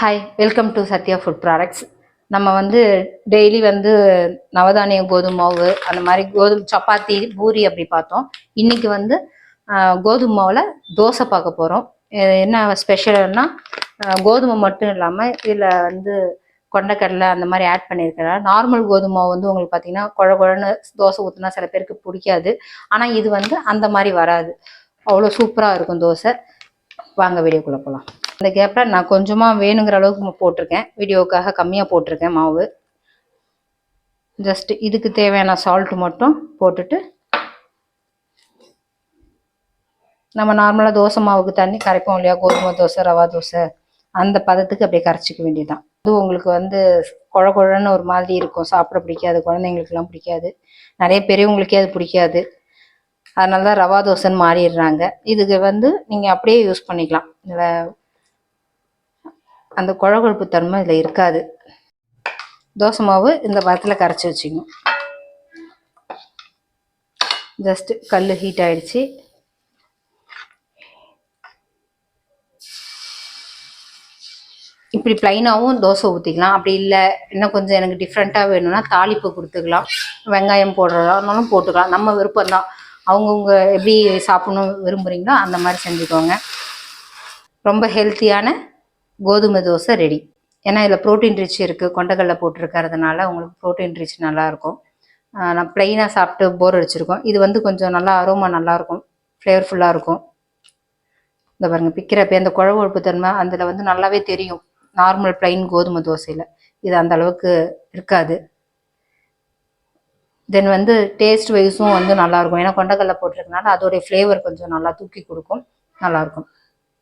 Hi welcome to Sathya food products நம்ம வந்து daily வந்து நவதானிய கோதுமை மாவு அந்த மாதிரி கோதுமை சப்பாத்தி பூரி அப்படி பார்த்தோம். இன்னைக்கு வந்து கோதுமை மாவில் தோசை பார்க்க போகிறோம் என்ன ஸ்பெஷல்னா கோதுமை மட்டும் இல்லாமல் இதில் வந்து கொண்டக்கடலை அந்த மாதிரி ஆட் பண்ணியிருக்கிறேன் நார்மல் கோதுமை மாவு வந்து உங்களுக்கு பார்த்தீங்கன்னா குழ குழன்னு தோசை ஊற்றினா சில பேருக்கு பிடிக்காது. ஆனால் இது வந்து அந்த மாதிரி வராது. அவ்வளோ சூப்பராக இருக்கும் தோசை. வாங்க வீடியோக்குள்ளே போகலாம் இந்த கேப்பில் நான் கொஞ்சமாக வேணுங்கிற அளவுக்கு போட்டிருக்கேன். வீடியோவுக்காக கம்மியாக போட்டிருக்கேன் மாவு. ஜஸ்ட் இதுக்கு தேவையான சால்ட் மட்டும் போட்டுட்டு நம்ம நார்மலாக தோசை மாவுக்கு தண்ணி கரைப்போம் இல்லையா? கோதுமை தோசை ரவா தோசை அந்த பதத்துக்கு அப்படியே கரைச்சிக்க வேண்டியதுதான். அது உங்களுக்கு வந்து குழ குழன்னு ஒரு மாதிரி இருக்கும். சாப்பிட பிடிக்காது குழந்தைங்களுக்குலாம் பிடிக்காது. நிறைய பெரியவங்களுக்கே அது பிடிக்காது. அதனால தான் ரவா தோசைன்னு மாறிடுறாங்க. இதுக்கு வந்து நீங்கள் அப்படியே யூஸ் பண்ணிக்கலாம். இதில் அந்த குழகுழப்பு தன்மை இதில் இருக்காது. தோசை மாவு இந்த பதத்தில் கரைச்சி வச்சுக்கணும். ஜஸ்ட் கல் ஹீட் ஆயிடுச்சு. இப்படி ப்ளைனாகவும் தோசை ஊற்றிக்கலாம் அப்படி இல்லை இன்னும் கொஞ்சம் எனக்கு டிஃப்ரெண்ட்டாக வேணும்னா தாளிப்பு கொடுத்துக்கலாம். வெங்காயம் போடுறதாலும் போட்டுக்கலாம். நம்ம விருப்பம் தான் அவங்கவுங்க எப்படி சாப்பிடணும் விரும்புகிறீங்களோ அந்த மாதிரி செஞ்சுக்கோங்க. ரொம்ப ஹெல்த்தியான கோதுமை தோசை ரெடி ஏன்னா இதில் ப்ரோட்டீன் ரிச் இருக்குது கொண்டக்கடலை போட்டிருக்கறதுனால உங்களுக்கு ப்ரோட்டீன் ரிச் நல்லாயிருக்கும். நான் ப்ளைனாக சாப்பிட்டு போர் அடிச்சிருக்கோம். இது வந்து கொஞ்சம் நல்லா அரோமா நல்லாயிருக்கும் ஃப்ளேவர்ஃபுல்லாக இருக்கும். இந்த பாருங்கள் பிக்கிறப்ப அந்த குழவொழுப்பு தன்மை அதில் வந்து நல்லாவே தெரியும். நார்மல் ப்ளைன் கோதுமை தோசையில். இது அந்த அளவுக்கு இருக்காது. தென் வந்து டேஸ்ட் வைஸும் வந்து நல்லாயிருக்கும். ஏன்னா கொண்டக்கடலை போட்டிருக்கனால அதோடைய ஃப்ளேவர் கொஞ்சம் நல்லா தூக்கி கொடுக்கும் நல்லாயிருக்கும்.